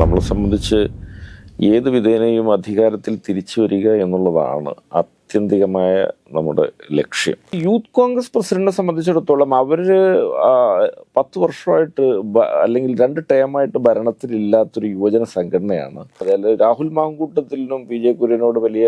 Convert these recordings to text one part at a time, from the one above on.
നമ്മളെ സംബന്ധിച്ച് ഏത് വിധേനയും അധികാരത്തിൽ തിരിച്ചു വരിക എന്നുള്ളതാണ് ആത്യന്തികമായ നമ്മുടെ ലക്ഷ്യം. യൂത്ത് കോൺഗ്രസ് പ്രസിഡന്റിനെ സംബന്ധിച്ചിടത്തോളം അവർ പത്ത് വർഷമായിട്ട് അല്ലെങ്കിൽ രണ്ട് ടേമായിട്ട് ഭരണത്തിലില്ലാത്തൊരു യുവജന സംഘടനയാണ്. അതായത് രാഹുൽ മാങ്കൂട്ടത്തിനും പി ജെ കുര്യനോട് വലിയ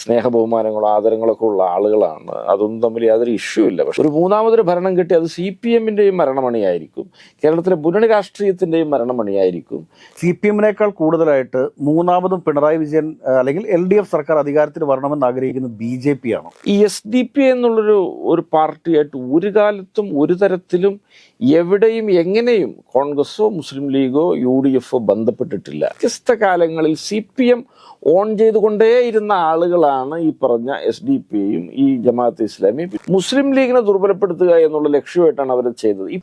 സ്നേഹ ബഹുമാനങ്ങളോ ആദരങ്ങളൊക്കെ ഉള്ള ആളുകളാണ്. അതൊന്നും തമ്മിൽ യാതൊരു ഇഷ്യൂ ഇല്ല. പക്ഷെ ഒരു മൂന്നാമതൊരു ഭരണം കിട്ടി അത് സി പി എമ്മിന്റെയും മരണമണിയായിരിക്കും. കേരളത്തിലെ മുന്നണി രാഷ്ട്രീയത്തിന്റെയും മരണമണിയായിരിക്കും. സി പി എമ്മിനേക്കാൾ കൂടുതലായിട്ട് മൂന്നാമതും പിണറായി വിജയൻ അല്ലെങ്കിൽ എൽ ഡി എഫ് സർക്കാർ അധികാരത്തിൽ വരണമെന്ന് ആഗ്രഹിക്കുന്നത് ബി ജെ പി ആണ് ഈ എസ് ഡി പി എന്നുള്ളൊരു ഒരു പാർട്ടിയായിട്ട് ഒരു കാലത്തും ഒരു തരത്തിലും എവിടെയും എങ്ങനെയും കോൺഗ്രസോ മുസ്ലിം ലീഗോ യു ഡി എഫോ ബന്ധപ്പെട്ടിട്ടില്ല. വ്യത്യസ്ത കാലങ്ങളിൽ സി പി എം ഓൺ ചെയ്തുകൊണ്ടേയിരുന്ന ആളുകളാണ് ഈ പറഞ്ഞ എസ് ഡി പിയും ഈ ജമാഅത്ത് ഇസ്ലാമി മുസ്ലിം ലീഗിനെ ദുർബലപ്പെടുത്തുക എന്നുള്ള ലക്ഷ്യമായിട്ടാണ് അവർ ചെയ്തത്. ഈ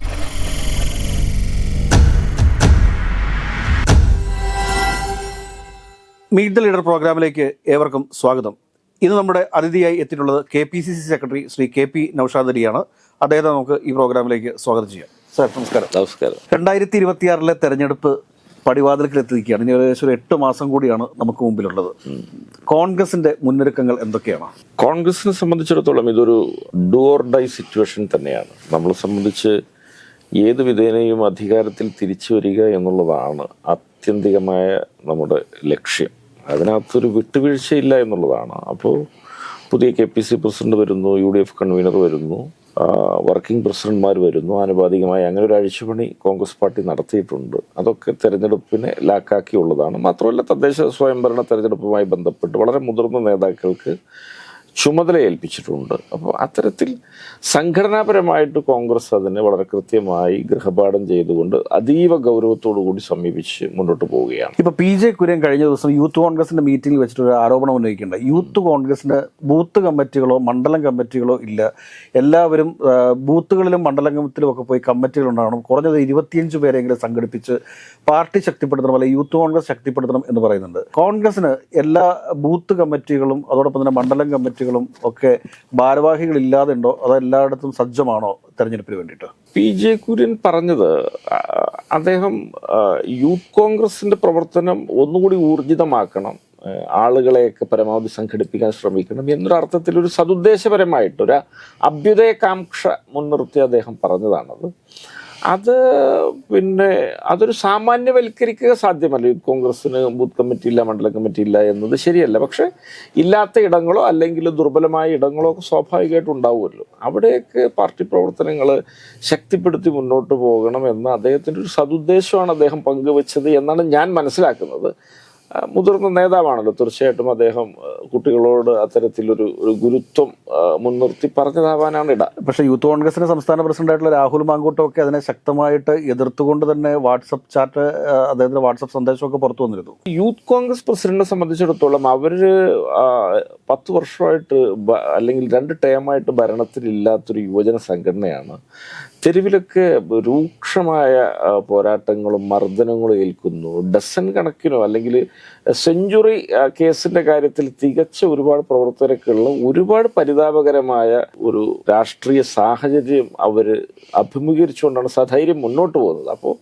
മീറ്റ് ദ ലീഡർ പ്രോഗ്രാമിലേക്ക് ഏവർക്കും സ്വാഗതം. ഇന്ന് നമ്മുടെ അതിഥിയായി എത്തിയിട്ടുള്ളത് K P C C secretary Shri K P Naushad അലിയാണ് അദ്ദേഹത്തെ നമുക്ക് ഈ പ്രോഗ്രാമിലേക്ക് സ്വാഗതം ചെയ്യാം. സർ നമസ്കാരം. നമസ്കാരം. രണ്ടായിരത്തി ഇരുപത്തിയാറിലെ തെരഞ്ഞെടുപ്പ് പടിവാതിൽക്കിൽ എത്തിയിരിക്കുകയാണ്. ഇനി ഏകദേശം ഒരു എട്ട് മാസം കൂടിയാണ് നമുക്ക് മുമ്പിലുള്ളത്. കോൺഗ്രസിന്റെ മുന്നൊരുക്കങ്ങൾ എന്തൊക്കെയാണ്? കോൺഗ്രസിനെ സംബന്ധിച്ചിടത്തോളം ഇതൊരു ഡോർ ഡൈ സിറ്റുവേഷൻ തന്നെയാണ്. നമ്മളെ സംബന്ധിച്ച് ഏത് വിധേനയും അധികാരത്തിൽ തിരിച്ചു വരിക എന്നുള്ളതാണ് ആത്യന്തികമായ നമ്മുടെ ലക്ഷ്യം. അതിനകത്തൊരു വിട്ടുവീഴ്ചയില്ല എന്നുള്ളതാണ്. അപ്പോൾ പുതിയ കെ പി സി പ്രസിഡന്റ് വരുന്നു യു ഡി എഫ് കൺവീനർ വരുന്നു വർക്കിംഗ് പ്രസിഡന്റ്മാർ വരുന്നു ആനുപാതികമായി അങ്ങനെ ഒരു അഴിച്ചുപണി കോൺഗ്രസ് പാർട്ടി നടത്തിയിട്ടുണ്ട്. അതൊക്കെ തെരഞ്ഞെടുപ്പിനെ ലാക്കാക്കിയുള്ളതാണ്. മാത്രമല്ല തദ്ദേശ സ്വയംഭരണ തെരഞ്ഞെടുപ്പുമായി ബന്ധപ്പെട്ട് വളരെ മുതിർന്ന നേതാക്കൾക്ക് ചുമതല ഏൽപ്പിച്ചിട്ടുണ്ട് അപ്പോൾ അത്തരത്തിൽ സംഘടനാപരമായിട്ട് കോൺഗ്രസ് അതിനെ വളരെ കൃത്യമായി ഗൃഹപാഠം ചെയ്തുകൊണ്ട് അതീവ ഗൗരവത്തോടു കൂടി സമീപിച്ച് മുന്നോട്ട് പോവുകയാണ്. ഇപ്പൊ പി ജെ കുര്യൻ കഴിഞ്ഞ ദിവസം യൂത്ത് കോൺഗ്രസിന്റെ മീറ്റിംഗിൽ വെച്ചിട്ട് ഒരു ആരോപണം ഉന്നയിക്കേണ്ട യൂത്ത് കോൺഗ്രസിന്റെ ബൂത്ത് കമ്മിറ്റികളോ മണ്ഡലം കമ്മിറ്റികളോ ഇല്ല. എല്ലാവരും ബൂത്തുകളിലും മണ്ഡലങ്ങളിലും ഒക്കെ പോയി കമ്മിറ്റികൾ ഉണ്ടാകണം. കുറഞ്ഞത് ഇരുപത്തിയഞ്ച് പേരെങ്കിലും സംഘടിപ്പിച്ച് പാർട്ടി ശക്തിപ്പെടുത്തണം അല്ലെങ്കിൽ യൂത്ത് കോൺഗ്രസ് ശക്തിപ്പെടുത്തണം എന്ന് പറയുന്നുണ്ട്. കോൺഗ്രസിന് എല്ലാ ബൂത്ത് കമ്മിറ്റികളും അതോടൊപ്പം തന്നെ മണ്ഡലം കമ്മിറ്റികളും ഒക്കെ ഭാരവാഹികൾ ഇല്ലാതെ ഉണ്ടോ? അതോ എല്ലായിടത്തും സജ്ജമാണോ തെരഞ്ഞെടുപ്പിന് വേണ്ടിയിട്ട്? പി ജെ കുര്യൻ പറഞ്ഞത് അദ്ദേഹം യൂത്ത് കോൺഗ്രസിന്റെ പ്രവർത്തനം ഒന്നുകൂടി ഊർജിതമാക്കണം ആളുകളെയൊക്കെ പരമാവധി സംഘടിപ്പിക്കാൻ ശ്രമിക്കണം എന്നൊരു അർത്ഥത്തിൽ ഒരു സതുദ്ദേശപരമായിട്ട് ഒരു അഭ്യുദയകാംക്ഷ മുൻനിർത്തി അദ്ദേഹം പറഞ്ഞതാണത്. അത് പിന്നെ അതൊരു സാമാന്യവൽക്കരിക്കുക സാധ്യമല്ല. യൂത്ത് കോൺഗ്രസിന് ബൂത്ത് കമ്മിറ്റി ഇല്ല മണ്ഡല കമ്മിറ്റി ഇല്ല എന്നത് ശരിയല്ല. പക്ഷേ ഇല്ലാത്ത ഇടങ്ങളോ അല്ലെങ്കിൽ ദുർബലമായ ഇടങ്ങളോ ഒക്കെ സ്വാഭാവികമായിട്ട് ഉണ്ടാവുമല്ലോ. അവിടെയൊക്കെ പാർട്ടി പ്രവർത്തനങ്ങൾ ശക്തിപ്പെടുത്തി മുന്നോട്ട് പോകണം എന്ന അദ്ദേഹത്തിന്റെ ഒരു സതുദ്ദേശമാണ് അദ്ദേഹം പങ്കുവച്ചത് എന്നാണ് ഞാൻ മനസ്സിലാക്കുന്നത്. മുതിർന്ന നേതാവാണല്ലോ. തീർച്ചയായിട്ടും അദ്ദേഹം കുട്ടികളോട് അത്തരത്തിലൊരു ഒരു ഗുരുത്വം മുൻനിർത്തി പറഞ്ഞതാവാനാണ് ഇട. പക്ഷേ യൂത്ത് കോൺഗ്രസിന്റെ സംസ്ഥാന പ്രസിഡന്റായിട്ടുള്ള രാഹുൽ മാങ്കൂട്ടം ഒക്കെ അതിനെ ശക്തമായിട്ട് എതിർത്തുകൊണ്ട് തന്നെ വാട്സപ്പ് ചാറ്റ് അദ്ദേഹത്തിന്റെ വാട്സപ്പ് സന്ദേശമൊക്കെ പുറത്തു വന്നിരുന്നു. യൂത്ത് കോൺഗ്രസ് പ്രസിഡന്റിനെ സംബന്ധിച്ചിടത്തോളം അവർ പത്ത് വർഷമായിട്ട് അല്ലെങ്കിൽ രണ്ട് ടേമായിട്ട് ഭരണത്തിലില്ലാത്തൊരു യുവജന സംഘടനയാണ്. തെരുവിലൊക്കെ രൂക്ഷമായ പോരാട്ടങ്ങളും മർദ്ദനങ്ങളും ഏൽക്കുന്നു. ഡസൻ കണക്കിനോ അല്ലെങ്കിൽ സെഞ്ചുറി കേസിന്റെ കാര്യത്തിൽ തികച്ച ഒരുപാട് പ്രവർത്തകരൊക്കെയുള്ള ഒരുപാട് പരിതാപകരമായ ഒരു രാഷ്ട്രീയ സാഹചര്യം അവർ അഭിമുഖീകരിച്ചുകൊണ്ടാണ് സധൈര്യം മുന്നോട്ട് പോകുന്നത്. അപ്പോൾ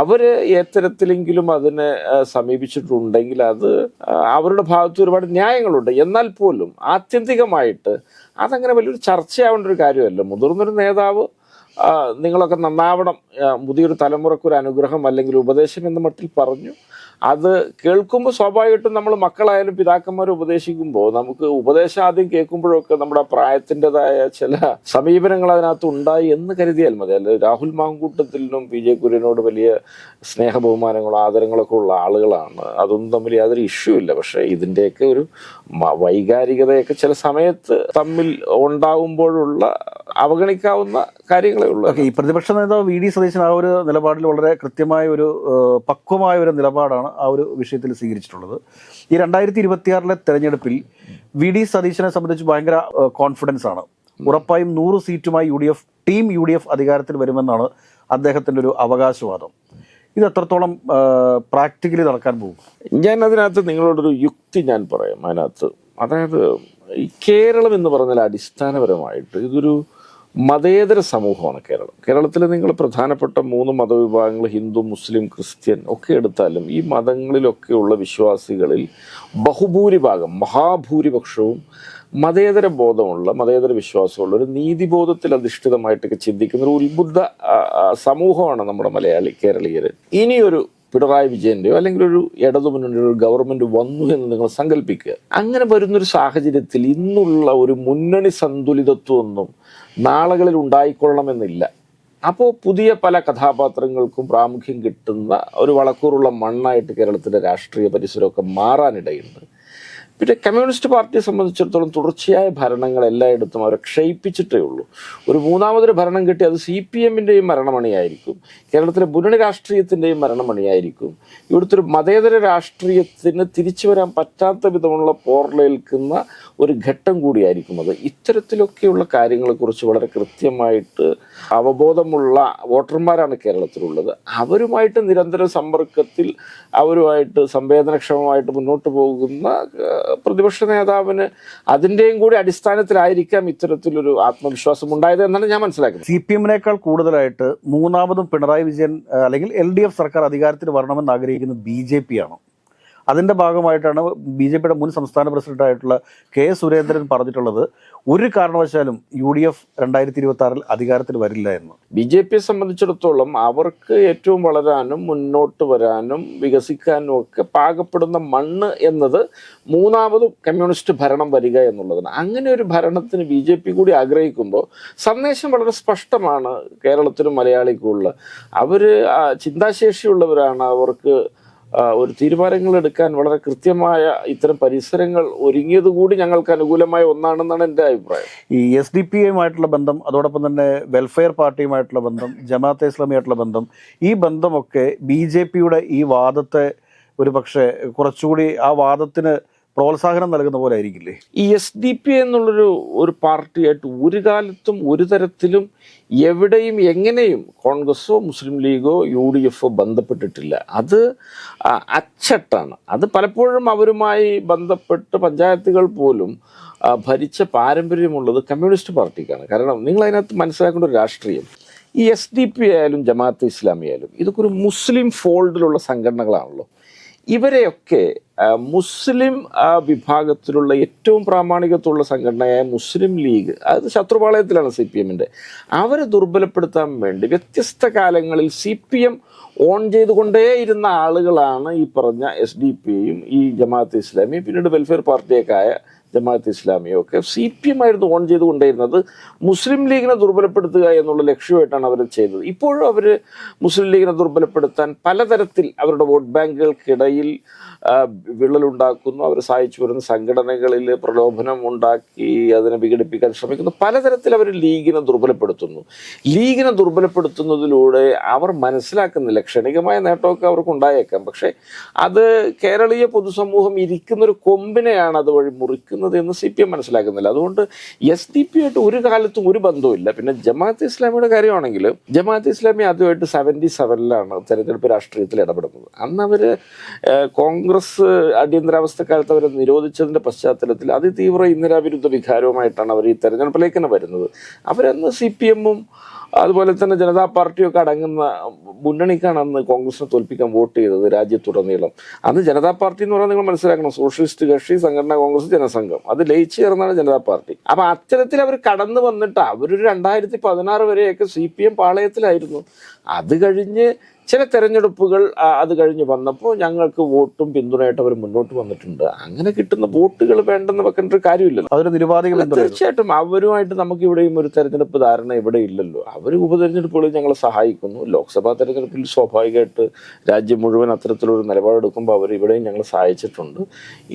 അവർ ഏത്തരത്തിലെങ്കിലും അതിനെ സമീപിച്ചിട്ടുണ്ടെങ്കിൽ അത് അവരുടെ ഭാഗത്ത് ഒരുപാട് ന്യായങ്ങളുണ്ട്. എന്നാൽ പോലും ആത്യന്തികമായിട്ട് അതങ്ങനെ വലിയൊരു ചർച്ചയാവേണ്ട ഒരു കാര്യമല്ല. മുതിർന്നൊരു നേതാവ് നിങ്ങളൊക്കെ നന്നാവണം. പുതിയൊരു തലമുറക്കൊരു അനുഗ്രഹം അല്ലെങ്കിൽ ഉപദേശം എന്ന മട്ടിൽ പറഞ്ഞു. അത് കേൾക്കുമ്പോൾ സ്വാഭാവികമായിട്ടും നമ്മൾ മക്കളായാലും പിതാക്കന്മാർ ഉപദേശിക്കുമ്പോൾ നമുക്ക് ഉപദേശം ആദ്യം കേൾക്കുമ്പോഴൊക്കെ നമ്മുടെ പ്രായത്തിന്റെതായ ചില സമീപനങ്ങൾ അതിനകത്ത് ഉണ്ടായി എന്ന് കരുതിയാൽ മതി. അല്ല രാഹുൽ മാങ്കൂട്ടത്തിനും പി ജെ കുര്യനോട് വലിയ സ്നേഹ ബഹുമാനങ്ങളോ ആദരങ്ങളൊക്കെ ഉള്ള ആളുകളാണ്. അതൊന്നും തമ്മിൽ യാതൊരു ഇഷ്യൂ ഇല്ല. പക്ഷേ ഇതിന്റെയൊക്കെ ഒരു വൈകാരികതയൊക്കെ ചില സമയത്ത് തമ്മിൽ ഉണ്ടാകുമ്പോഴുള്ള അവഗണിക്കാവുന്ന കാര്യങ്ങളേ ഉള്ളൂ. ഈ പ്രതിപക്ഷ നേതാവ് വി ഡി സതീശൻ ആ ഒരു നിലപാടിൽ വളരെ കൃത്യമായ ഒരു പക്വമായ ഒരു നിലപാടാണ് ആ ഒരു വിഷയത്തിൽ സ്വീകരിച്ചിട്ടുള്ളത്. ഈ രണ്ടായിരത്തി ഇരുപത്തിയാറിലെ തെരഞ്ഞെടുപ്പിൽ വി ഡി സതീശനെ സംബന്ധിച്ച് ഭയങ്കര കോൺഫിഡൻസ് ആണ്. ഉറപ്പായും നൂറ് സീറ്റുമായി U D F team U D F അധികാരത്തിൽ വരുമെന്നാണ് അദ്ദേഹത്തിന്റെ ഒരു അവകാശവാദം. ഇത് എത്രത്തോളം പ്രാക്ടിക്കലി നടക്കാൻ പോകും? ഞാൻ അതിനകത്ത് നിങ്ങളോടൊരു യുക്തി ഞാൻ പറയാം. അതിനകത്ത് അതായത് കേരളം എന്ന് പറഞ്ഞാൽ അടിസ്ഥാനപരമായിട്ട് ഇതൊരു മതേതര സമൂഹമാണ് കേരളം. കേരളത്തിൽ നിങ്ങൾ പ്രധാനപ്പെട്ട മൂന്ന് മതവിഭാഗങ്ങൾ ഹിന്ദു മുസ്ലിം ക്രിസ്ത്യൻ ഒക്കെ എടുത്താലും ഈ മതങ്ങളിലൊക്കെയുള്ള വിശ്വാസികളിൽ ബഹുഭൂരിഭാഗം മഹാഭൂരിപക്ഷവും മതേതര ബോധമുള്ള മതേതര വിശ്വാസമുള്ള ഒരു നീതിബോധത്തിൽ അധിഷ്ഠിതമായിട്ടൊക്കെ ചിന്തിക്കുന്ന ഒരു ഉത്ബുദ്ധ സമൂഹമാണ് നമ്മുടെ മലയാളി കേരളീയർ ഇനിയൊരു പിണറായി വിജയന്റെയോ അല്ലെങ്കിൽ ഒരു ഇടതുമുന്നണിയുടെ ഒരു ഗവൺമെന്റ് വന്നു എന്ന് നിങ്ങൾ സങ്കല്പിക്കുക അങ്ങനെ വരുന്നൊരു സാഹചര്യത്തിൽ ഇന്നുള്ള ഒരു മുന്നണി സന്തുലിതത്വമൊന്നും നാളുകളിൽ ഉണ്ടായിക്കൊള്ളണമെന്നില്ല. അപ്പോൾ പുതിയ പല കഥാപാത്രങ്ങൾക്കും പ്രാമുഖ്യം കിട്ടുന്ന ഒരു വളക്കൂറുള്ള മണ്ണായിട്ട് കേരളത്തിന്റെ രാഷ്ട്രീയ പരിസരമൊക്കെ മാറാനിടയുണ്ട്. പിന്നെ കമ്മ്യൂണിസ്റ്റ് പാർട്ടിയെ സംബന്ധിച്ചിടത്തോളം തുടർച്ചയായ ഭരണങ്ങൾ എല്ലായിടത്തും അവരെ ക്ഷയിപ്പിച്ചിട്ടേ ഉള്ളൂ. ഒരു മൂന്നാമതൊരു ഭരണം കിട്ടി അത് സി പി എമ്മിന്റെയും മരണമണിയായിരിക്കും. കേരളത്തിലെ മുന്നണി രാഷ്ട്രീയത്തിന്റെയും മരണമണിയായിരിക്കും. ഇവിടുത്തെ ഒരു മതേതര രാഷ്ട്രീയത്തിന് തിരിച്ചു വരാൻ പറ്റാത്ത വിധമുള്ള പോർലേൽക്കുന്ന ഒരു ഘട്ടം കൂടിയായിരിക്കും അത്. ഇത്തരത്തിലൊക്കെയുള്ള കാര്യങ്ങളെക്കുറിച്ച് വളരെ കൃത്യമായിട്ട് അവബോധമുള്ള വോട്ടർമാരാണ് കേരളത്തിലുള്ളത്. അവരുമായിട്ട് നിരന്തര സമ്പർക്കത്തിൽ അവരുമായിട്ട് സംവേദനക്ഷമമായിട്ട് മുന്നോട്ട് പോകുന്ന പ്രതിപക്ഷ നേതാവിന് അതിന്റെയും കൂടി അടിസ്ഥാനത്തിലായിരിക്കാം ഇത്തരത്തിലൊരു ആത്മവിശ്വാസം ഉണ്ടായത് എന്നാണ് ഞാൻ മനസ്സിലാക്കുന്നത്. സി പി എമ്മിനേക്കാൾ കൂടുതലായിട്ട് മൂന്നാമതും പിണറായി വിജയൻ അല്ലെങ്കിൽ എൽ ഡി എഫ് സർക്കാർ അധികാരത്തിൽ വരണമെന്ന് ആഗ്രഹിക്കുന്നത് ബി ജെ പി ആണ്? അതിന്റെ ഭാഗമായിട്ടാണ് ബി ജെ പിയുടെ മുൻ സംസ്ഥാന പ്രസിഡന്റായിട്ടുള്ള കെ സുരേന്ദ്രൻ പറഞ്ഞിട്ടുള്ളത്. ഒരു കാരണവശാലും യു ഡി എഫ് രണ്ടായിരത്തി ഇരുപത്തി ആറിൽ അധികാരത്തിൽ വരില്ല എന്ന്. ബി ജെ പിയെ സംബന്ധിച്ചിടത്തോളം അവർക്ക് ഏറ്റവും വളരാനും മുന്നോട്ട് വരാനും വികസിക്കാനും ഒക്കെ പാകപ്പെടുന്ന മണ്ണ് എന്നത് മൂന്നാമതും കമ്മ്യൂണിസ്റ്റ് ഭരണം വരിക എന്നുള്ളതാണ്. അങ്ങനെ ഒരു ഭരണത്തിന് ബി ജെ പി കൂടി ആഗ്രഹിക്കുമ്പോൾ സന്ദേശം വളരെ സ്പഷ്ടമാണ് കേരളത്തിലും മലയാളിക്കുമുള്ള അവർ ചിന്താശേഷിയുള്ളവരാണ്. അവർക്ക് ഒരു തീരുമാനങ്ങൾ എടുക്കാൻ വളരെ കൃത്യമായ ഇത്തരം പരിസരങ്ങൾ ഒരുങ്ങിയത് കൂടി ഞങ്ങൾക്ക് അനുകൂലമായ ഒന്നാണെന്നാണ് എന്റെ അഭിപ്രായം. ഈ എസ് ഡി പി ഐയുമായിട്ടുള്ള ബന്ധം അതോടൊപ്പം തന്നെ വെൽഫെയർ പാർട്ടിയുമായിട്ടുള്ള ബന്ധം ജമാഅത്തെ ഇസ്ലാമിയായിട്ടുള്ള ബന്ധം ഈ ബന്ധമൊക്കെ ബി ജെ പിയുടെ ഈ വാദത്തെ ഒരു പക്ഷേ കുറച്ചുകൂടി ആ വാദത്തിന് പ്രോത്സാഹനം നൽകുന്ന പോലെ ആയിരിക്കില്ലേ? ഈ എസ് ഡി പി എന്നുള്ളൊരു ഒരു പാർട്ടിയായിട്ട് ഒരു കാലത്തും ഒരു തരത്തിലും എവിടെയും എങ്ങനെയും കോൺഗ്രസോ മുസ്ലിം ലീഗോ യു ഡി എഫോ ബന്ധപ്പെട്ടിട്ടില്ല. അത് അച്ചട്ടാണ്. അത് പലപ്പോഴും അവരുമായി ബന്ധപ്പെട്ട് പഞ്ചായത്തുകൾ പോലും ഭരിച്ച പാരമ്പര്യമുള്ളത് കമ്മ്യൂണിസ്റ്റ് പാർട്ടിക്കാണ്. കാരണം നിങ്ങൾ അതിനകത്ത് മനസ്സിലാക്കേണ്ട ഒരു രാഷ്ട്രീയം ഈ എസ് ഡി പി ആയാലും ജമാഅത്ത് ഇസ്ലാമി ആയാലും ഇതൊക്കെ ഒരു മുസ്ലിം ഫോൾഡിലുള്ള സംഘടനകളാണല്ലോ. ഇവരെയൊക്കെ മുസ്ലിം വിഭാഗത്തിലുള്ള ഏറ്റവും പ്രാമാണികത്തുള്ള സംഘടനയായ മുസ്ലിം ലീഗ് അത് ശത്രുപാളയത്തിലാണ് സി പി എമ്മിന്റെ അവരെ ദുർബലപ്പെടുത്താൻ വേണ്ടി വ്യത്യസ്ത കാലങ്ങളിൽ സി പി എം ഓൺ ചെയ്തുകൊണ്ടേയിരുന്ന ആളുകളാണ് ഈ പറഞ്ഞ എസ് ഡി പിയും ഈ ജമാഅത്ത് ഇസ്ലാമിയും പിന്നീട് വെൽഫെയർ പാർട്ടിയൊക്കെ ആയ ജമാഅത്ത് ഇസ്ലാമിയോ ഒക്കെ സി പി എം ആയിരുന്നു ഓൺ ചെയ്തുകൊണ്ടേയിരുന്നത്. മുസ്ലിം ലീഗിനെ ദുർബലപ്പെടുത്തുക എന്നുള്ള ലക്ഷ്യമായിട്ടാണ് അവർ ചെയ്തത്. ഇപ്പോഴും അവർ മുസ്ലിം ലീഗിനെ ദുർബലപ്പെടുത്താൻ പലതരത്തിൽ അവരുടെ വോട്ട് ബാങ്കുകൾക്കിടയിൽ വിള്ളലുണ്ടാക്കുന്നു അവർ സഹായിച്ചു വരുന്ന സംഘടനകളിൽ പ്രലോഭനം ഉണ്ടാക്കി അതിനെ വിഘടിപ്പിക്കാൻ ശ്രമിക്കുന്നു. പലതരത്തിൽ അവർ ലീഗിനെ ദുർബലപ്പെടുത്തുന്നു. ലീഗിനെ ദുർബലപ്പെടുത്തുന്നതിലൂടെ അവർ മനസ്സിലാക്കുന്നില്ല ക്ഷണികമായ നേട്ടമൊക്കെ അവർക്ക് ഉണ്ടായേക്കാം. പക്ഷേ അത് കേരളീയ പൊതുസമൂഹം ഇരിക്കുന്നൊരു കൊമ്പിനെയാണ് അതുവഴി മുറിക്കുന്നത് എന്ന് സി പി എം മനസ്സിലാക്കുന്നില്ല. അതുകൊണ്ട് എസ് ഡി പി ആയിട്ട് ഒരു കാലത്തും ഒരു ബന്ധവുമില്ല. പിന്നെ ജമാഅത്ത് ഇസ്ലാമിയുടെ കാര്യമാണെങ്കിൽ ജമാഅത്ത് ഇസ്ലാമി ആദ്യമായിട്ട് സെവന്റി സെവനിലാണ് തെരഞ്ഞെടുപ്പ് രാഷ്ട്രീയത്തിൽ ഇടപെടുന്നത്. അന്ന് അവർ കോൺഗ്രസ് അടിയന്തരാവസ്ഥ കാലത്ത് അവരെ നിരോധിച്ചതിന്റെ പശ്ചാത്തലത്തിൽ അതിതീവ്ര ഇന്ദിരാവിരുദ്ധ വികാരവുമായിട്ടാണ് അവർ ഈ തെരഞ്ഞെടുപ്പിലേക്ക് തന്നെ വരുന്നത്. അവരന്ന് സി പി എമ്മും അതുപോലെ തന്നെ ജനതാ പാർട്ടിയൊക്കെ അടങ്ങുന്ന മുന്നണിക്കാണ് അന്ന് കോൺഗ്രസിനെ തോൽപ്പിക്കാൻ വോട്ട് ചെയ്തത് രാജ്യത്തുടനീളം. അന്ന് ജനതാ പാർട്ടി എന്ന് പറഞ്ഞാൽ നിങ്ങൾ മനസ്സിലാക്കണം സോഷ്യലിസ്റ്റ് കക്ഷി സംഘടനാ കോൺഗ്രസ് ജനസംഘം. അത് ലയിച്ചു ചേർന്നാണ് ജനതാ പാർട്ടി. അപ്പൊ അത്തരത്തിൽ അവർ കടന്നു വന്നിട്ട് അവരൊരു രണ്ടായിരത്തി പതിനാറ് വരെയൊക്കെ സി പി എം പാളയത്തിലായിരുന്നു. അത് കഴിഞ്ഞ് ചില തെരഞ്ഞെടുപ്പുകൾ അത് കഴിഞ്ഞ് വന്നപ്പോൾ ഞങ്ങൾക്ക് വോട്ടും പിന്തുണയായിട്ട് അവർ മുന്നോട്ട് വന്നിട്ടുണ്ട്. അങ്ങനെ കിട്ടുന്ന വോട്ടുകൾ വേണ്ടെന്ന് വെക്കേണ്ട ഒരു കാര്യമില്ലല്ലോ. അതൊരു നിരുപാധിക ബന്ധമായിരുന്നു തീർച്ചയായിട്ടും അവരുമായിട്ട് നമുക്ക് ഇവിടെയും ഒരു തെരഞ്ഞെടുപ്പ് ധാരണ ഇവിടെ ഇല്ലല്ലോ. അവർ ഉപതെരഞ്ഞെടുപ്പുകളിൽ ഞങ്ങളെ സഹായിക്കുന്നു. ലോക്സഭാ തെരഞ്ഞെടുപ്പിൽ സ്വാഭാവികമായിട്ട് രാജ്യം മുഴുവൻ അത്തരത്തിലൊരു നിലപാടെടുക്കുമ്പോൾ അവർ ഇവിടെയും ഞങ്ങൾ സഹായിച്ചിട്ടുണ്ട്.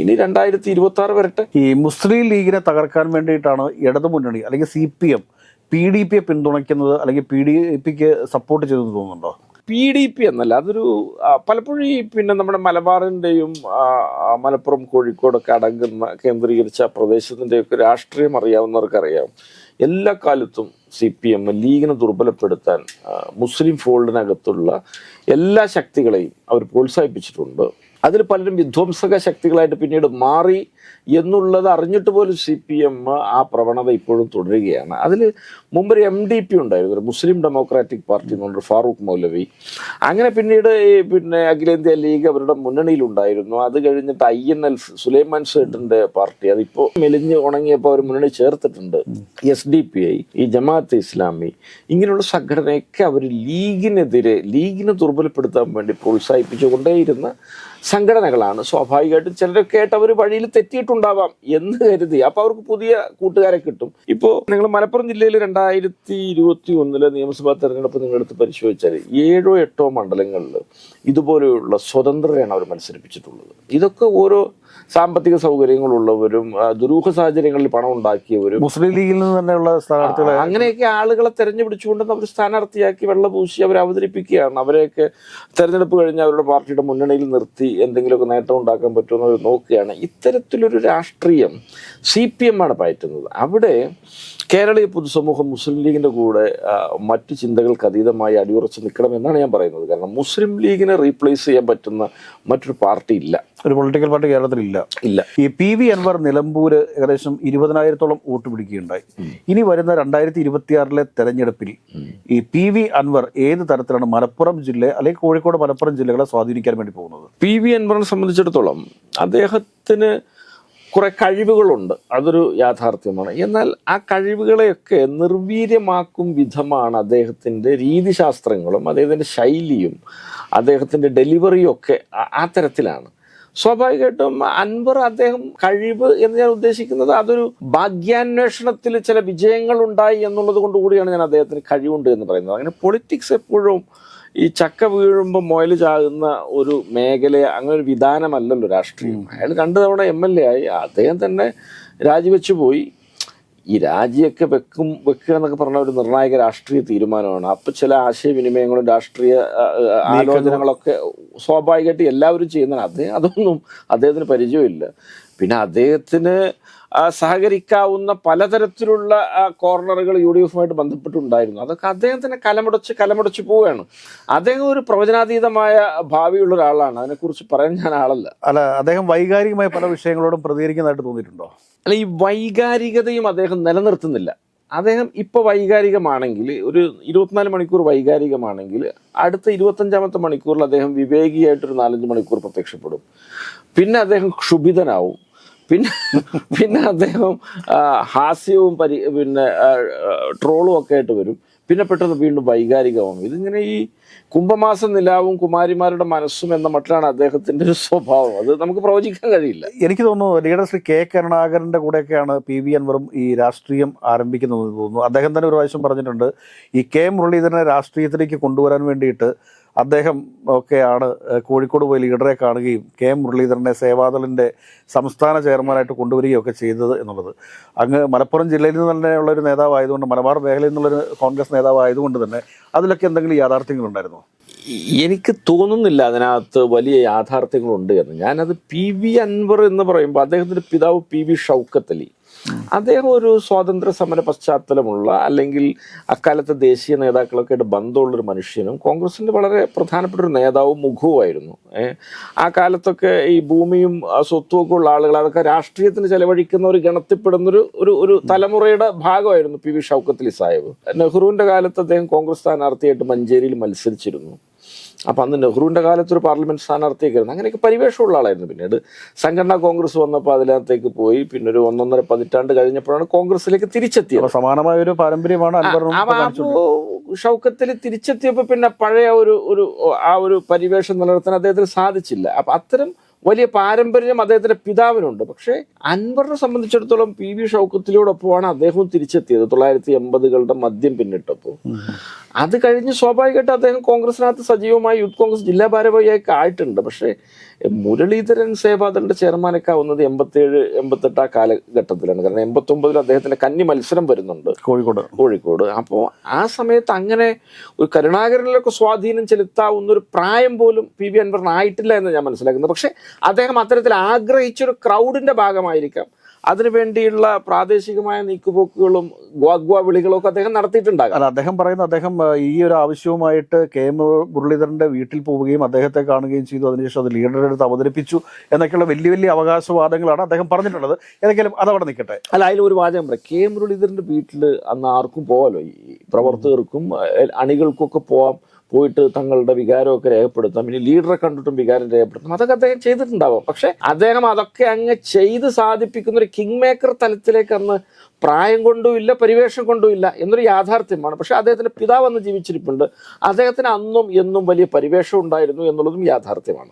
ഇനി രണ്ടായിരത്തി ഇരുപത്തി ആറ് വരട്ടെ. ഈ മുസ്ലിം ലീഗിനെ തകർക്കാൻ വേണ്ടിയിട്ടാണ് ഇടതുമുന്നണി അല്ലെങ്കിൽ C P M P D പിയെ പിന്തുണയ്ക്കുന്നത് അല്ലെങ്കിൽ പി ഡി പിക്ക് സപ്പോർട്ട് ചെയ്തെന്ന് തോന്നുന്നുണ്ടോ? പി ഡി പി എന്നല്ല അതൊരു പലപ്പോഴും ഈ പിന്നെ നമ്മുടെ മലബാറിന്റെയും മലപ്പുറം കോഴിക്കോടൊക്കെ അടങ്ങുന്ന കേന്ദ്രീകരിച്ച പ്രദേശത്തിന്റെയൊക്കെ രാഷ്ട്രീയം അറിയാവുന്നവർക്കറിയാം. എല്ലാ കാലത്തും സി പി എം ലീഗിനെ ദുർബലപ്പെടുത്താൻ മുസ്ലിം ഫോൾഡിനകത്തുള്ള എല്ലാ ശക്തികളെയും അവർ പ്രോത്സാഹിപ്പിച്ചിട്ടുണ്ട്. അതിൽ പലരും വിധ്വംസക ശക്തികളായിട്ട് പിന്നീട് മാറി എന്നുള്ളത് അറിഞ്ഞിട്ട് പോലും സി പി എം ആ പ്രവണത ഇപ്പോഴും തുടരുകയാണ്. അതിൽ മുമ്പൊരു എം ഡി പി ഉണ്ടായിരുന്നു ഒരു മുസ്ലിം ഡെമോക്രാറ്റിക് പാർട്ടി എന്ന് പറഞ്ഞൊരു ഫാറൂഖ് മൗലവി. അങ്ങനെ പിന്നീട് പിന്നെ അഖിലേന്ത്യാ ലീഗ് അവരുടെ മുന്നണിയിലുണ്ടായിരുന്നു. അത് കഴിഞ്ഞിട്ട് ഐ എൻ എൽ സുലൈമാൻ സേട്ടിന്റെ പാർട്ടി അതിപ്പോൾ മെലിഞ്ഞ് ഉണങ്ങിയപ്പോൾ അവർ മുന്നണി ചേർത്തിട്ടുണ്ട്. എസ് ഡി പി ഐ ഈ ജമാഅത്ത് ഇസ്ലാമി ഇങ്ങനെയുള്ള സംഘടനയൊക്കെ അവർ ലീഗിനെതിരെ ലീഗിനെ ദുർബലപ്പെടുത്താൻ വേണ്ടി പ്രോത്സാഹിപ്പിച്ചുകൊണ്ടേയിരുന്ന സംഘടനകളാണ്. സ്വാഭാവികമായിട്ടും ചിലരൊക്കെ ആയിട്ട് അവർ വഴിയിൽ തെറ്റിയിട്ടുണ്ടാവാം എന്ന് കരുതി. അപ്പോൾ അവർക്ക് പുതിയ കൂട്ടുകാരെ കിട്ടും. ഇപ്പോൾ നിങ്ങൾ മലപ്പുറം ജില്ലയിൽ രണ്ടായിരത്തി ഇരുപത്തി ഒന്നിലെ നിയമസഭാ തെരഞ്ഞെടുപ്പ് നിങ്ങളെടുത്ത് പരിശോധിച്ചാൽ ഏഴോ എട്ടോ മണ്ഡലങ്ങളിൽ ഇതുപോലെയുള്ള സ്വതന്ത്രരെയാണ് അവർ മത്സരിപ്പിച്ചിട്ടുള്ളത്. ഇതൊക്കെ ഓരോ സാമ്പത്തിക സൗകര്യങ്ങളുള്ളവരും ദുരൂഹ സാഹചര്യങ്ങളിൽ പണം ഉണ്ടാക്കിയവരും. മുസ്ലിം ലീഗിൽ നിന്ന് തന്നെയുള്ള സ്ഥാനാർത്ഥികളെ അങ്ങനെയൊക്കെ ആളുകളെ തെരഞ്ഞുപിടിച്ചുകൊണ്ട് അവർ സ്ഥാനാർത്ഥിയാക്കി വെള്ളപൂശി അവരെ അവതരിപ്പിക്കുകയാണ്. അവരെയൊക്കെ തെരഞ്ഞെടുപ്പ് കഴിഞ്ഞ് അവരുടെ പാർട്ടിയുടെ മുന്നണിയിൽ നിർത്തി എന്തെങ്കിലുമൊക്കെ നേട്ടം ഉണ്ടാക്കാൻ പറ്റുമെന്ന് അവർ നോക്കുകയാണ്. ഇത്തരത്തിലൊരു രാഷ്ട്രീയം സി പി എം ആണ് പയറ്റുന്നത്. അവിടെ കേരളീയ പൊതുസമൂഹം മുസ്ലിം ലീഗിന്റെ കൂടെ മറ്റു ചിന്തകൾക്ക് അതീതമായി അടിയുറച്ച് നിൽക്കണം എന്നാണ് ഞാൻ പറയുന്നത്. കാരണം മുസ്ലിം ലീഗിനെ റീപ്ലേസ് ചെയ്യാൻ പറ്റുന്ന മറ്റൊരു പാർട്ടി ഇല്ല. ഒരു പൊളിറ്റിക്കൽ പാർട്ടി കേരളത്തിൽ ഇല്ല. ഇല്ല. ഈ പി വി അൻവർ നിലമ്പൂർ ഏകദേശം ഇരുപതിനായിരത്തോളം വോട്ട് പിടിക്കുകയുണ്ടായി. ഇനി വരുന്ന രണ്ടായിരത്തി ഇരുപത്തിയാറിലെ തെരഞ്ഞെടുപ്പിൽ ഈ പി വി അൻവർ ഏത് തരത്തിലാണ് മലപ്പുറം ജില്ല അല്ലെങ്കിൽ കോഴിക്കോട് മലപ്പുറം ജില്ലകളെ സ്വാധീനിക്കാൻ വേണ്ടി പോകുന്നത്? പി വി അൻവറിനെ സംബന്ധിച്ചിടത്തോളം അദ്ദേഹത്തിന് കുറെ കഴിവുകളുണ്ട്. അതൊരു യാഥാർത്ഥ്യമാണ്. എന്നാൽ ആ കഴിവുകളെയൊക്കെ നിർവീര്യമാക്കും വിധമാണ് അദ്ദേഹത്തിന്റെ രീതിശാസ്ത്രങ്ങളും അദ്ദേഹത്തിന്റെ ശൈലിയും അദ്ദേഹത്തിന്റെ ഡെലിവറിയും ഒക്കെ ആ- തരത്തിലാണ്. സ്വാഭാവികമായിട്ടും അൻവർ അദ്ദേഹം കഴിവ് എന്ന് ഞാൻ ഉദ്ദേശിക്കുന്നത് അതൊരു ഭാഗ്യാന്വേഷണത്തിൽ ചില വിജയങ്ങൾ ഉണ്ടായി എന്നുള്ളത് കൊണ്ട് കൂടിയാണ് ഞാൻ അദ്ദേഹത്തിന് കഴിവുണ്ട് എന്ന് പറയുന്നത്. അങ്ങനെ പൊളിറ്റിക്സ് എപ്പോഴും ഈ ചക്ക വീഴുമ്പോൾ മുയൽ ചാകുന്ന ഒരു മേഖല അങ്ങനെ ഒരു വിധാനമല്ലല്ലോ രാഷ്ട്രീയം. അയാൾ രണ്ടു തവണ എം എൽ എ ആയി. അദ്ദേഹം തന്നെ രാജിവെച്ചു പോയി. ഈ രാജിയൊക്കെ വെക്കും വെക്കുക എന്നൊക്കെ പറഞ്ഞ ഒരു നിർണായക രാഷ്ട്രീയ തീരുമാനമാണ്. അപ്പൊ ചില ആശയവിനിമയങ്ങളും രാഷ്ട്രീയ ആലോചനകളൊക്കെ സ്വാഭാവികമായിട്ട് എല്ലാവരും ചെയ്യുന്നതാണ്. അദ്ദേഹം അതൊന്നും അദ്ദേഹത്തിന് പരിചയമില്ല. പിന്നെ അദ്ദേഹത്തിന് സഹകരിക്കാവുന്ന പലതരത്തിലുള്ള കോർണറുകൾ യു ഡി എഫുമായിട്ട് ബന്ധപ്പെട്ടുണ്ടായിരുന്നു. അതൊക്കെ അദ്ദേഹത്തിന് കലമുടച്ച് കലമുടച്ച് പോവുകയാണ്. അദ്ദേഹം ഒരു പ്രവചനാതീതമായ ഭാവിയുള്ള ഒരാളാണ്. അതിനെക്കുറിച്ച് പറയാൻ ഞാൻ ആളല്ല. അല്ല അദ്ദേഹം വൈകാരികമായ പല വിഷയങ്ങളോടും പ്രതികരിക്കുന്നതായിട്ട് തോന്നിയിട്ടുണ്ടോ? അല്ല ഈ വൈകാരികതയും അദ്ദേഹം നിലനിർത്തുന്നില്ല. അദ്ദേഹം ഇപ്പോൾ വൈകാരികമാണെങ്കിൽ ഒരു ഇരുപത്തിനാല് മണിക്കൂർ വൈകാരികമാണെങ്കിൽ അടുത്ത ഇരുപത്തഞ്ചാമത്തെ മണിക്കൂറിൽ അദ്ദേഹം വിവേകിയായിട്ടൊരു നാലഞ്ച് മണിക്കൂർ പ്രത്യക്ഷപ്പെടും. പിന്നെ അദ്ദേഹം ക്ഷുഭിതനാവും. പിന്നെ പിന്നെ അദ്ദേഹം ഹാസ്യവും പരി പിന്നെ ട്രോളും ഒക്കെ ആയിട്ട് വരും. പിന്നെ പെട്ടെന്ന് വീണ്ടും വൈകാരികവും ഇതിങ്ങനെ ഈ കുംഭമാസ നിലാവും കുമാരിമാരുടെ മനസ്സും എന്ന മട്ടിലാണ് അദ്ദേഹത്തിന്റെ ഒരു സ്വഭാവം. അത് നമുക്ക് പ്രവചിക്കാൻ കഴിയില്ല. എനിക്ക് തോന്നുന്നു ലീഡർ ശ്രീ കെ കരുണാകരന്റെ കൂടെയൊക്കെയാണ് പി വി അൻവറും ഈ രാഷ്ട്രീയം ആരംഭിക്കുന്നത് തോന്നുന്നു. അദ്ദേഹം തന്നെ ഒരു പ്രാവശ്യം പറഞ്ഞിട്ടുണ്ട് ഈ കെ മുരളീധരനെ രാഷ്ട്രീയത്തിലേക്ക് കൊണ്ടുവരാൻ വേണ്ടിയിട്ട് അദ്ദേഹം ഒക്കെയാണ് കോഴിക്കോട് പോയി ലീഡറെ കാണുകയും കെ മുരളീധരനെ സേവാദളിന്റെ സംസ്ഥാന ചെയർമാനായിട്ട് കൊണ്ടുവരികയും ഒക്കെ ചെയ്തത് എന്നുള്ളത്. അങ്ങ് മലപ്പുറം ജില്ലയിൽ നിന്ന് തന്നെയുള്ള ഒരു നേതാവായതുകൊണ്ട് മലബാർ മേഖലയിൽ നിന്നുള്ളൊരു കോൺഗ്രസ് നേതാവായതുകൊണ്ട് തന്നെ അതിലൊക്കെ എന്തെങ്കിലും യാഥാർത്ഥ്യങ്ങളുണ്ടായിരുന്നോ? എനിക്ക് തോന്നുന്നില്ല അതിനകത്ത് വലിയ യാഥാർത്ഥ്യങ്ങളുണ്ട് എന്ന്. ഞാനത് പി വി അൻവർ എന്ന് പറയുമ്പോൾ അദ്ദേഹത്തിന്റെ പിതാവ് പി വി ഷൗക്കത്ത് അലി അദ്ദേഹം ഒരു സ്വാതന്ത്ര്യ സമര പശ്ചാത്തലമുള്ള അല്ലെങ്കിൽ അക്കാലത്തെ ദേശീയ നേതാക്കളൊക്കെ ആയിട്ട് ബന്ധമുള്ള ഒരു മനുഷ്യനും കോൺഗ്രസിന്റെ വളരെ പ്രധാനപ്പെട്ട ഒരു നേതാവും മുഖവുമായിരുന്നു. ആ കാലത്തൊക്കെ ഈ ഭൂമിയും ആ, സ്വത്തും ഒക്കെ ഉള്ള ആളുകൾ അതൊക്കെ രാഷ്ട്രീയത്തിന് ചെലവഴിക്കുന്ന ഒരു ഗണത്തിൽപ്പെടുന്നൊരു ഒരു ഒരു തലമുറയുടെ ഭാഗമായിരുന്നു പി വി ഷൗക്കത്തലി സാഹിബ് നെഹ്റുവിന്റെ കാലത്ത് അദ്ദേഹം കോൺഗ്രസ് സ്ഥാനാർത്ഥിയായിട്ട് മഞ്ചേരിയിൽ മത്സരിച്ചിരുന്നു. അപ്പം അന്ന് നെഹ്റുവിന്റെ കാലത്ത് ഒരു പാർലമെന്റ് സ്ഥാനാർത്ഥിയൊക്കെ ആയിരുന്നു അങ്ങനെയൊക്കെ പരിവേഷമുള്ള ആളായിരുന്നു പിന്നീട്. സംഘടനാ കോൺഗ്രസ് വന്നപ്പോൾ അതിനകത്തേക്ക് പോയി. പിന്നെ ഒരു ഒന്നൊന്നര പതിറ്റാണ്ട് കഴിഞ്ഞപ്പോഴാണ് കോൺഗ്രസിലേക്ക് തിരിച്ചെത്തിയത്. അപ്പോൾ സമാനമായ ഒരു പാരമ്പര്യമാണ് ഷൗക്കത്തിൽ തിരിച്ചെത്തിയപ്പോൾ പിന്നെ പഴയ ഒരു ഒരു ആ ഒരു പരിവേഷം നിലനിർത്താൻ അദ്ദേഹത്തിന് സാധിച്ചില്ല. അപ്പം അത്തരം വലിയ പാരമ്പര്യം അദ്ദേഹത്തിന്റെ പിതാവിനുണ്ട്. പക്ഷേ അൻവറിനെ സംബന്ധിച്ചിടത്തോളം പി വി ഷൗക്കത്തിലോടൊപ്പമാണ് അദ്ദേഹവും തിരിച്ചെത്തിയത്. തൊള്ളായിരത്തി എൺപതുകളുടെ മദ്യം പിന്നിട്ടപ്പോൾ. അത് കഴിഞ്ഞ് സ്വാഭാവികമായിട്ട് അദ്ദേഹം കോൺഗ്രസിനകത്ത് സജീവമായി യൂത്ത് കോൺഗ്രസ് ജില്ലാ ഭാരവാഹിയൊക്കെ ആയിട്ടുണ്ട്. പക്ഷേ മുരളീധരൻ സേവാദളിന്റെ ചെയർമാനൊക്കെ ആവുന്നത് എൺപത്തേഴ് എൺപത്തെട്ട് ആ കാലഘട്ടത്തിലാണ്. കാരണം എൺപത്തൊമ്പതിൽ അദ്ദേഹത്തിന്റെ കന്നി മത്സരം വരുന്നുണ്ട്. കോഴിക്കോട്. കോഴിക്കോട്. അപ്പോൾ ആ സമയത്ത് അങ്ങനെ ഒരു കരുണാകരനിലൊക്കെ സ്വാധീനം ചെലുത്താവുന്ന ഒരു പ്രായം പോലും പി വി അൻവറിന് ആയിട്ടില്ല എന്ന് ഞാൻ മനസ്സിലാക്കുന്നത് പക്ഷെ അദ്ദേഹം അത്തരത്തിൽ ആഗ്രഹിച്ചൊരു ക്രൗഡിന്റെ ഭാഗമായിരിക്കാം. അതിനുവേണ്ടിയുള്ള പ്രാദേശികമായ നീക്കുപോക്കുകളും ഗ്വാഗ്വാ വിളികളും ഒക്കെ അദ്ദേഹം നടത്തിയിട്ടുണ്ടാകാം. അല്ല അദ്ദേഹം പറയുന്ന അദ്ദേഹം ഈ ഒരു ആവശ്യവുമായിട്ട് കെ എം മുരളീധരന്റെ വീട്ടിൽ പോവുകയും അദ്ദേഹത്തെ കാണുകയും ചെയ്തു. അതിനുശേഷം അത് ലീഡറുടെ അടുത്ത് അവതരിപ്പിച്ചു എന്നൊക്കെയുള്ള വലിയ വലിയ അവകാശവാദങ്ങളാണ് അദ്ദേഹം പറഞ്ഞിട്ടുള്ളത്. ഏതെങ്കിലും അതവിടെ നിൽക്കട്ടെ. അല്ല അതിൽ ഒരു വാചകം പറയാം. കെ മുരളീധരന്റെ വീട്ടിൽ അന്ന് ആർക്കും പോവാലോ? ഈ പ്രവർത്തകർക്കും അണികൾക്കൊക്കെ അണികൾക്കും ഒക്കെ പോവാം. പോയിട്ട് തങ്ങളുടെ വികാരമൊക്കെ രേഖപ്പെടുത്താം ഇനി ലീഡറെ കണ്ടിട്ടും വികാരം രേഖപ്പെടുത്താം അതൊക്കെ അദ്ദേഹം ചെയ്തിട്ടുണ്ടാവും. പക്ഷെ അദ്ദേഹം അതൊക്കെ അങ്ങ് ചെയ്ത് സാധിപ്പിക്കുന്ന ഒരു കിങ് മേക്കർ തലത്തിലേക്ക് അന്ന് പ്രായം കൊണ്ടും ഇല്ല പരിവേഷം കൊണ്ടും ഇല്ല എന്നൊരു യാഥാർത്ഥ്യമാണ്. പക്ഷെ അദ്ദേഹത്തിന്റെ പിതാവ് അന്ന് ജീവിച്ചിരിപ്പുണ്ട്. അദ്ദേഹത്തിന് അന്നും എന്നും വലിയ പരിവേഷം ഉണ്ടായിരുന്നു എന്നുള്ളതും യാഥാർത്ഥ്യമാണ്.